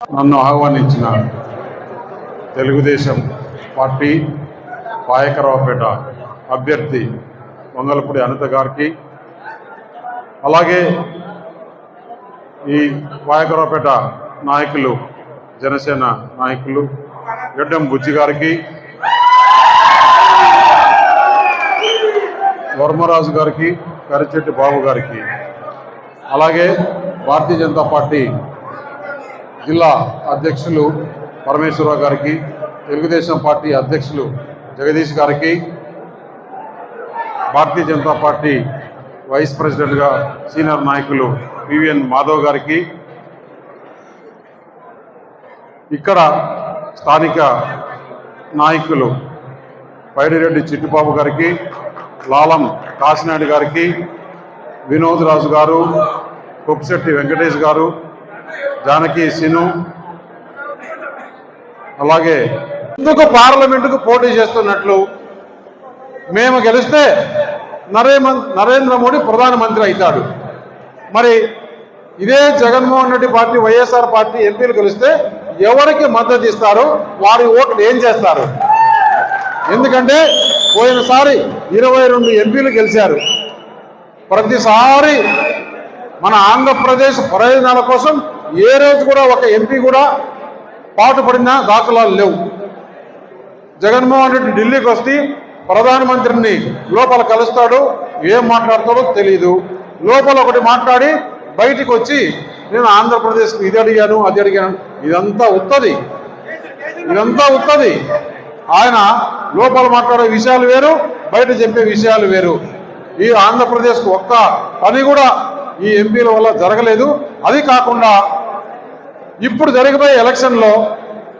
నన్ను ఆహ్వానించిన తెలుగుదేశం పార్టీ పాయకరావుపేట అభ్యర్థి వంగలపూడి అనిత గారికి అలాగే ఈ పాయకరావుపేట నాయకులు జనసేన నాయకులు గడ్డం బుజ్జి గారికి వర్మరాజు గారికి కరిచెట్టి బాబు గారికి అలాగే భారతీయ జనతా పార్టీ జిల్లా అధ్యక్షులు పరమేశ్వరరావు గారికి తెలుగుదేశం పార్టీ అధ్యక్షులు జగదీష్ గారికి భారతీయ జనతా పార్టీ వైస్ ప్రెసిడెంట్గా సీనియర్ నాయకులు పివిఎన్ మాధవ్ గారికి ఇక్కడ స్థానిక నాయకులు పైడిరెడ్డి చిట్టుబాబు గారికి లాలం కాశీనాయుడు గారికి వినోద్ రాజు గారు కొప్పిశెట్టి వెంకటేష్ గారు జానకి సిను అలాగే ఎందుకు పార్లమెంటుకు పోటీ చేస్తున్నట్లు? మేము గెలిస్తే నరేంద్ర మోడీ ప్రధానమంత్రి అవుతాడు. మరి ఇదే Jaganmohan Reddy party YSR party ఎంపీలు గెలిస్తే ఎవరికి మద్దతు ఇస్తారు వారి ఓట్లు ఏం చేస్తారు? ఎందుకంటే పోయినసారి ఇరవై రెండు ఎంపీలు గెలిచారు. ప్రతిసారి మన ఆంధ్రప్రదేశ్ ప్రయోజనాల కోసం ఏ రోజు కూడా ఒక ఎంపీ కూడా పాటుపడిన దాఖలాలు లేవు. జగన్మోహన్ రెడ్డి ఢిల్లీకి వస్తే ప్రధానమంత్రిని లోపల కలుస్తాడు ఏం మాట్లాడతాడో తెలియదు లోపల ఒకటి మాట్లాడి బయటికి వచ్చి నేను ఆంధ్రప్రదేశ్కి ఇది అడిగాను అది అడిగాను. ఇదంతా ఉత్తది. ఇదంతా ఉత్తది. ఆయన లోపల మాట్లాడే విషయాలు వేరు బయట చెప్పే విషయాలు వేరు. ఈ ఆంధ్రప్రదేశ్కు ఒక్క పని కూడా ఈ ఎంపీల వల్ల జరగలేదు. అది కాకుండా ఇప్పుడు జరిగిపోయే ఎలక్షన్లో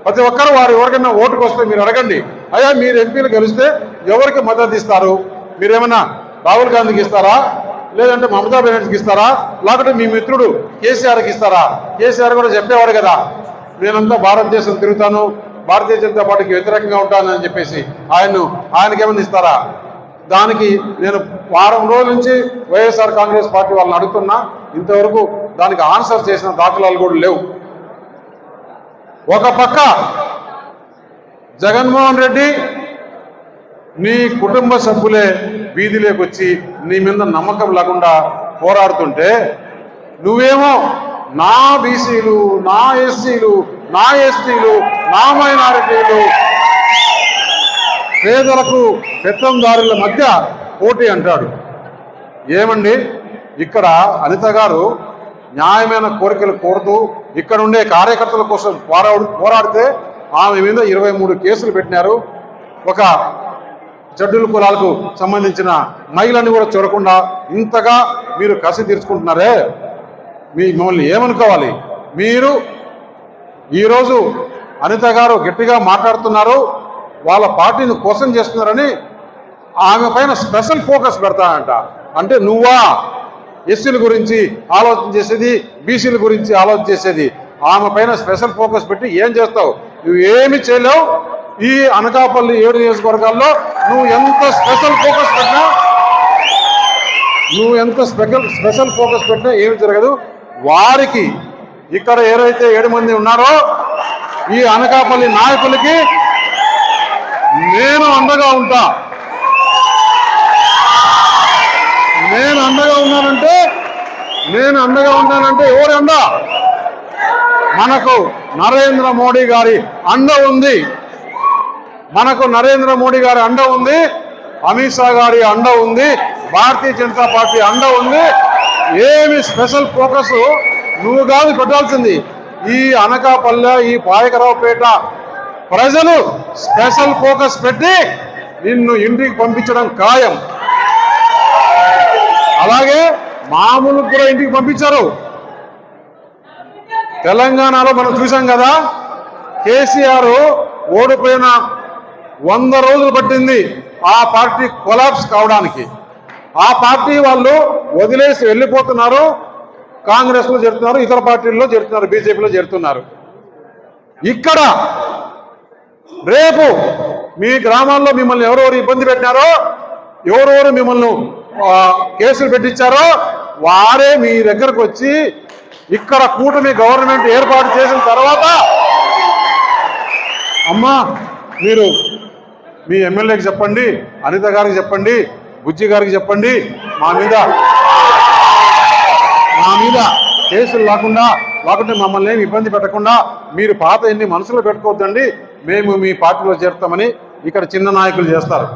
ప్రతి ఒక్కరు వారు ఎవరికైనా ఓటుకు వస్తే మీరు అడగండి. అయ్యా మీరు ఎంపీలు గెలిస్తే ఎవరికి మద్దతు ఇస్తారు? మీరేమన్నా రాహుల్ గాంధీకి ఇస్తారా? లేదంటే మమతా బెనర్జీకి ఇస్తారా? లేకపోతే మీ మిత్రుడు కేసీఆర్కి ఇస్తారా? కేసీఆర్ కూడా చెప్పేవాడు కదా నేనంతా భారతదేశం తిరుగుతాను భారతీయ జనతా పార్టీకి వ్యతిరేకంగా ఉంటానని చెప్పేసి ఆయన్ను ఆయనకి ఏమైనా ఇస్తారా? దానికి నేను వారం రోజుల నుంచి వైఎస్ఆర్ కాంగ్రెస్ పార్టీ వాళ్ళని అడుగుతున్నా ఇంతవరకు దానికి ఆన్సర్ చేసిన దాఖలాలు కూడా లేవు. ఒక పక్క జగన్మోహన్ రెడ్డి నీ కుటుంబ సభ్యులే వీధిలోకి వచ్చి నీ మీద నమ్మకం లేకుండా పోరాడుతుంటే నువ్వేమో నా బీసీలు నా ఎస్సీలు నా ఎస్టీలు నా మైనారిటీలు పేదలకు పెత్తందారుల మధ్య పోటీ అంటాడు. ఏమండి? ఇక్కడ అనిత గారు న్యాయమైన కోరికలు కోరుతూ ఇక్కడ ఉండే కార్యకర్తల కోసం పోరాడు పోరాడితే ఆమె మీద ఇరవై మూడు కేసులు పెట్టినారు. ఒక జడ్డుల కులాలకు సంబంధించిన మహిళని కూడా చూడకుండా ఇంతగా మీరు కసి తీర్చుకుంటున్నారే? మీ మిమ్మల్ని ఏమనుకోవాలి? మీరు ఈరోజు అనిత గారు గట్టిగా మాట్లాడుతున్నారు. వాళ్ళ పార్టీని కోసం చేస్తున్నారని ఆమె పైన స్పెషల్ ఫోకస్ పెడతానంట అంటే నువ్వా? ఎస్సీల గురించి ఆలోచన చేసేది బీసీల గురించి ఆలోచన చేసేది. ఆమె పైన స్పెషల్ ఫోకస్ పెట్టి ఏం చేస్తావు? నువ్వు ఏమి చేయలేవు. ఈ అనకాపల్లి ఏడు నియోజకవర్గాల్లో నువ్వు ఎంత స్పెషల్ ఫోకస్ పెట్టినా నువ్వు ఎంత స్పెషల్ స్పెషల్ ఫోకస్ పెట్టినా ఏమి జరగదు. వారికి ఇక్కడ ఏదైతే ఏడు మంది ఉన్నారో ఈ అనకాపల్లి నాయకులకి నేను అండగా ఉంటా. నేను అండగా ఉన్నానంటే నేను అండగా ఉన్నానంటే ఎవరు అండ? మనకు నరేంద్ర మోడీ గారి అండ ఉంది. మనకు నరేంద్ర మోడీ గారి అండ ఉంది. అమిత్ షా గారి అండ ఉంది. భారతీయ జనతా పార్టీ అండ ఉంది. ఏమి స్పెషల్ ఫోకస్ నువ్వు కాదు పెట్టాల్సింది. ఈ అనకాపల్లె ఈ పాయకరావుపేట ప్రజలు స్పెషల్ ఫోకస్ పెట్టి నిన్ను ఇంటికి పంపించడం ఖాయం. అలాగే మామూలు కూడా ఇంటికి పంపించారు. తెలంగాణలో మనం చూసాం కదా కేసీఆర్ ఓడిపోయిన వంద రోజులు పట్టింది ఆ పార్టీ కొలాప్స్ కావడానికి. ఆ పార్టీ వాళ్ళు వదిలేసి వెళ్ళిపోతున్నారు కాంగ్రెస్లో చేరుతున్నారు ఇతర పార్టీల్లో చేరుతున్నారు బీజేపీలో చేరుతున్నారు. ఇక్కడ రేపు మీ గ్రామాల్లో మిమ్మల్ని ఎవరెవరు ఇబ్బంది పెట్టినారో ఎవరెవరు మిమ్మల్ని కేసులు పెట్టించారో వారే మీ దగ్గరకు వచ్చి ఇక్కడ కూటమి గవర్నమెంట్ ఏర్పాటు చేసిన తర్వాత అమ్మా మీరు మీ ఎమ్మెల్యేకి చెప్పండి అనిత గారికి చెప్పండి బుజ్జి గారికి చెప్పండి మా మీద మా మీద కేసులు లేకుండా లేకుంటే మమ్మల్ని ఏమి ఇబ్బంది పెట్టకుండా మీరు పాత ఎన్ని మనసులో పెట్టుకోవద్దండి మేము మీ పార్టీలో చేరుతామని ఇక్కడ చిన్న నాయకులు చేస్తారు.